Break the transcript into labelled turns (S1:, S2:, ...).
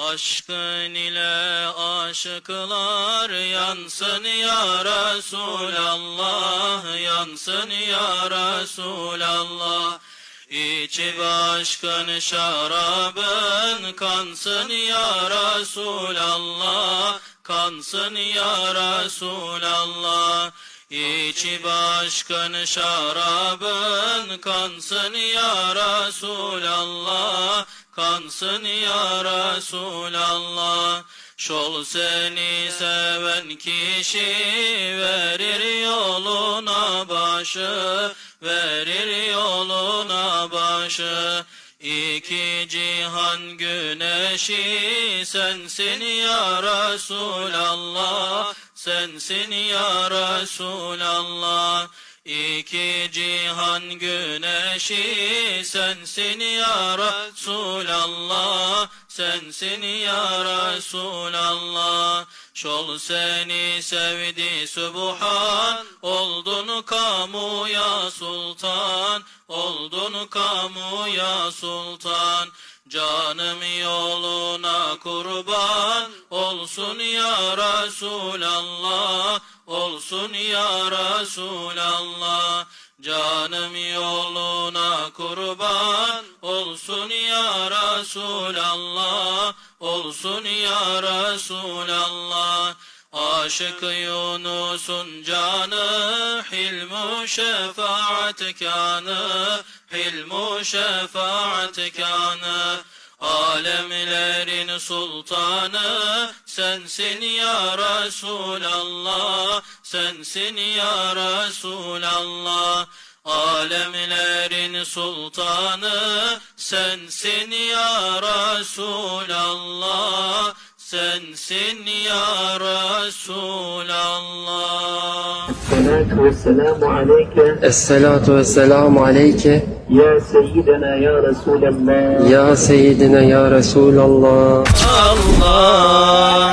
S1: Aşkın ile aşıklar yansın ya Resulallah, yansın ya Resulallah. İçip aşkın şarabın kansın ya Resulallah, kansın ya Resulallah. İçip aşkın şarabın kansın ya Resulallah, kansın ya Resulallah. Şol seni seven kişi verir yoluna başı, verir yoluna başı. İki cihan güneşi sensin ya Resulallah, sensin ya Resulallah. İki cihan güneşi sensin ya Resulallah, sensin ya Resulallah. Şol seni sevdi Sübhan, oldun kamuya sultan, oldun kamuya sultan. Canım yoluna kurban olsun ya Resulallah, olsun ya Resulallah. Canım yoluna kurban olsun ya Resulallah, olsun ya Resulallah. Aşık Yunus'un canı hilmu şefaat kanı hilmu şefaat kanı Alemlerin sultanı sensin ya Resulallah, sensin ya Resulallah. Alemlerin sultanı sensin ya Resulallah, sensin ya Resulallah.
S2: Esselatu vesselamu aleyke.
S3: Esselatu vesselamu aleyke.
S2: Ya Seyyidina Ya Resulallah.
S3: Ya Seyyidina Ya Resulallah.
S1: Allah.